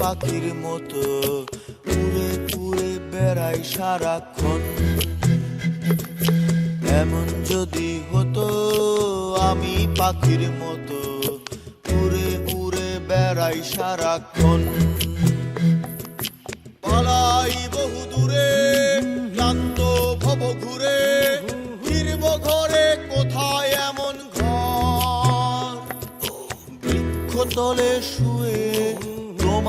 পাখির মতো উড়ে উড়ে বেড়াই সারাক্ষণ। এমন যদি হতো, আমি পাখির মতো উড়ে উড়ে বেড়াই সারাক্ষণ। পালাই বহু দূরে, ক্লান্ত ভব ঘুরে, ফিরব ঘরে কোথায় এমন ঘর? বৃক্ষ তলে শুয়ে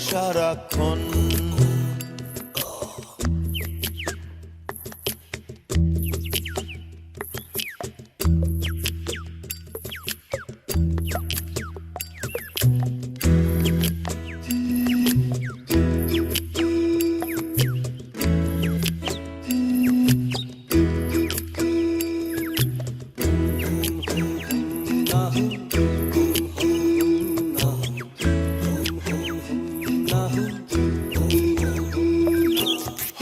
সারাক্ষণ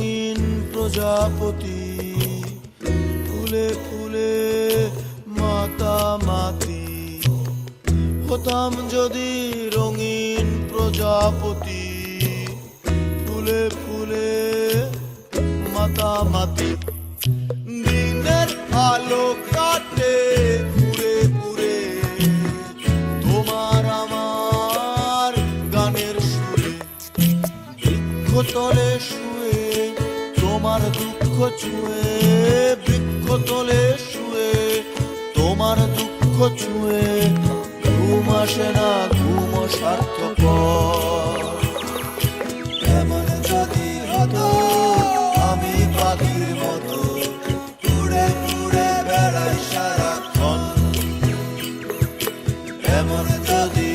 রঙিন প্রজাপতি, ফুলে ফুলে মাতামাতি হতাম যদি রঙিন প্রজাপতি, ফুলে ফুলে মাতামাতি দিনের আলো কাটে ঘুরে ঘুরে আমার গানের তলে তোমার দুঃখ ছুঁয়ে, বৃক্ষ তলে শুয়ে, তোমার দুঃখ ছুঁয়ে, ঘুম আসে না, ঘুম সার্থকর এমন যদি আমি মতো সারাক্ষণ। এমন যদি